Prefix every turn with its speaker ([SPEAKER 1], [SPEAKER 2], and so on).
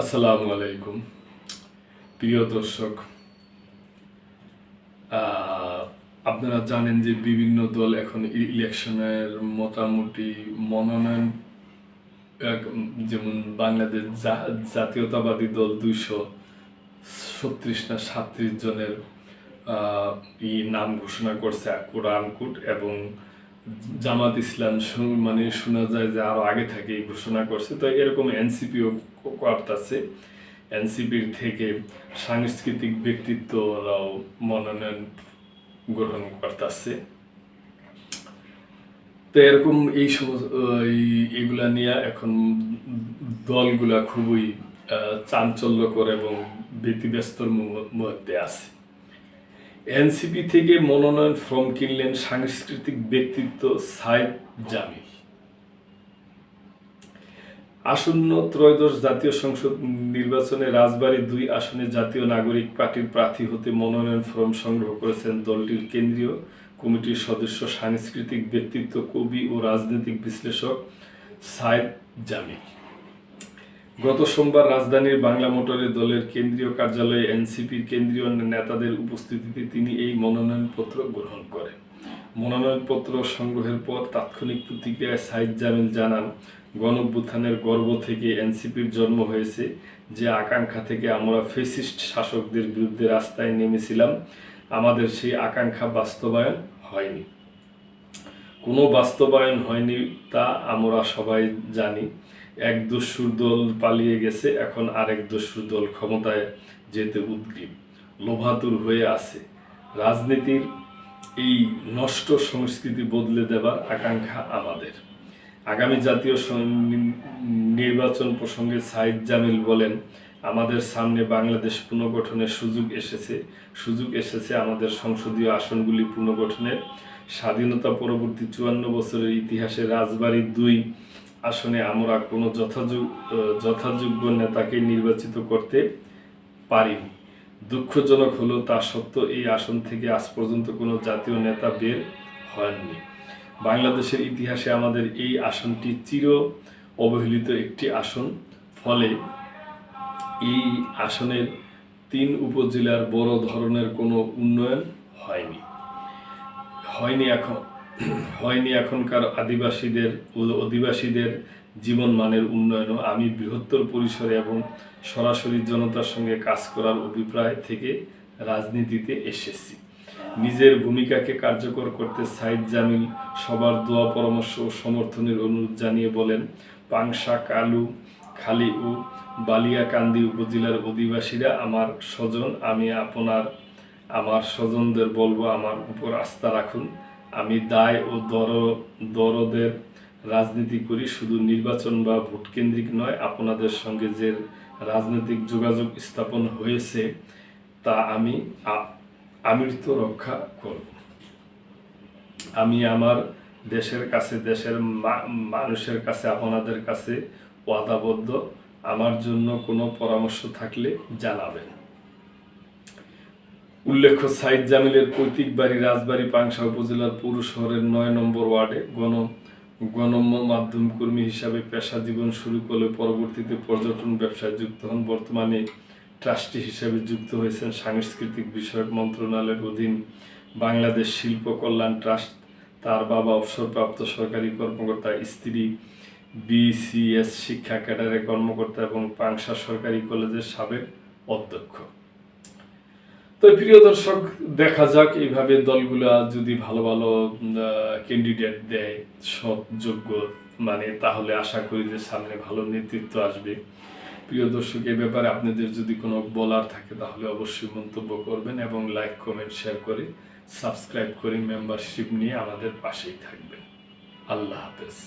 [SPEAKER 1] আসসালামু আলাইকুম। প্রিয় দর্শক আপনারা জানেন যে বিভিন্ন দল এখন ইলেকশনের মোটামুটি মনোনয়ন যেমন বাংলাদেশ জাতীয়তাবাদী দল দুইশো ছত্রিশ না সাত্রিশ জনের নাম ঘোষণা করছে কোরআনকুট এবং জামাত ইসলাম মানে শোনা যায় যে আরও আগে থেকে ঘোষণা করছে তো এরকম এনসিপিও করতেছে এনসিপির থেকে সাংস্কৃতিক ব্যক্তিত্বরাও মনোনয়ন গ্রহণ করতেছে তো এরকম এই সমস্ত এইগুলা নিয়ে এখন দলগুলা খুবই চাঞ্চল্যকর এবং ব্যতিব্যস্তর মধ্যে আছে এনসিপি থেকে মনোনয়ন ফর্ম কিনলেন সাংস্কৃতিক ব্যক্তিত্ব সাইদ জামি আসন্ন ত্রয়োদশ জাতীয় সংসদ নির্বাচনে রাজবাড়ী দুই আসনে জাতীয় নাগরিক পার্টির প্রার্থী হতে মনোনয়ন ফর্ম সংগ্রহ করেছেন দলটির কেন্দ্রীয় কমিটির সদস্য সাংস্কৃতিক ব্যক্তিত্ব, কবি ও রাজনৈতিক বিশ্লেষক সাইদ জামিল। গত সোমবার রাজধানীর বাংলা মোটরে দলের কেন্দ্রীয় কার্যালয়ে এনসিপির কেন্দ্রীয় নেতাদের উপস্থিতিতে তিনি এই মনোনয়নপত্র গ্রহণ করেন। মনোনয়নপত্র সংগ্রহের পর তাৎক্ষণিক প্রতিক্রিয়ায় সাইদ জামিল জানান গণভ্যুত্থানের গর্ব থেকে এনসিপির জন্ম হয়েছে, যে আকাঙ্ক্ষা থেকে আমরা ফেসিস্ট শাসকদের বিরুদ্ধে রাস্তায় নেমেছিলাম, আমাদের সেই আকাঙ্ক্ষা বাস্তবায়ন হয়নি। কোনো বাস্তবায়ন হয়নি তা আমরা সবাই জানি। এক দস্যুর দল পালিয়ে গেছে, এখন আরেক দস্যুর দল ক্ষমতায় যেতে উদ্গ্রীব। লোভাতুর হয়ে আছে। রাজনীতির এই নষ্ট সংস্কৃতি বদলে দেবার আকাঙ্ক্ষা আমাদের। আগামী জাতীয় নির্বাচন প্রসঙ্গে সাইদ জামিল বলেন, আমাদের সামনে বাংলাদেশ পুনর্গঠনের সুযোগ এসেছে। সুযোগ এসেছে আমাদের সংসদীয় আসনগুলি পুনর্গঠনের। স্বাধীনতা পরবর্তী চুয়ান্ন বছরের ইতিহাসে রাজবাড়ির দুই আসনে আমরা কোনো যথাযোগ যথাযোগ্য নেতাকে নির্বাচিত করতে পারিনি। দুঃখজনক হলো তা সত্ত্বেও এই আসন থেকে আজ পর্যন্ত কোনো জাতীয় নেতা বের হয়নি বাংলাদেশের ইতিহাসে আমাদের এই আসনটি চির অবহেলিত একটি আসন। ফলে এই আসনের তিন উপজেলার বড় ধরনের কোনো উন্নয়ন হয়নি। হয়নি এখন। হয়নি এখনকার আদিবাসীদের অধিবাসীদের জীবন মানের উন্নয়নও। আমি বৃহত্তর পরিসরে এবং সরাসরি জনতার সঙ্গে কাজ করার অভিপ্রায় থেকে রাজনীতিতে এসেছি। নিজের ভূমিকাকে কার্যকর করতে সাইদ জামিল সবার দোয়া, পরামর্শ ও সমর্থনের অনুরোধ জানিয়ে বলেন, পাংশা, কালু, খালি ও বালিয়াকান্দি উপজেলার অধিবাসীরা আমার স্বজন, আমি আপনার, আমার স্বজনদের বলব, আমার উপর আস্থা রাখুন। আমি দায় ও দর, দরদের রাজনীতি করি, শুধু নির্বাচন বা ভোট কেন্দ্রিক নয়, আপনাদের সঙ্গে যে রাজনৈতিক যোগাযোগ স্থাপন হয়েছে, তা আমি আ- আমৃত রক্ষা করব। আমি আমার দেশের কাছে, দেশের মানুষের কাছে, আপনাদের কাছে ওয়াদাবদ্ধ। আমার জন্য কোনো পরামর্শ থাকলে জানাবেন। উল্লেখ্য, সাইদ জামিলের পৈতৃক বাড়ি রাজবাড়ী পাংশা উপজেলার পৌর শহরের নয় নম্বর ওয়ার্ডে গণ, গণমাধ্যম কর্মী হিসাবে পেশা জীবন শুরু করলে পরবর্তীতে পর্যটন ব্যবসায় যুক্ত হন। বর্তমানে ট্রাস্টি হিসেবে যুক্ত হয়েছেন সাংস্কৃতিক বিষয়ক মন্ত্রণালয়ের অধীন বাংলাদেশ শিল্প কল্যাণ ট্রাস্ট। তার বাবা অবসরপ্রাপ্ত সরকারি কর্মকর্তা, স্ত্রী বিসিএস শিক্ষা ক্যাডারে কর্মকর্তা এবং পাংশা সরকারি কলেজের সাবেক অধ্যক্ষ। তো প্রিয় দর্শক, দেখা যাক এইভাবে দলগুলা যদি ভালো ভালো ক্যান্ডিডেট দেয়, সৎ, যোগ্য মানে তাহলে আশা করি যে সামনে ভালো নেতৃত্ব আসবে। প্রিয় দর্শক, এ ব্যাপারে আপনাদের যদি কোনো বলার থাকে তাহলে অবশ্যই মন্তব্য করবেন এবং লাইক কমেন্ট শেয়ার করে সাবস্ক্রাইব করে মেম্বারশিপ নিয়ে আমাদের পাশেই থাকবেন। আল্লাহ হাফেজ।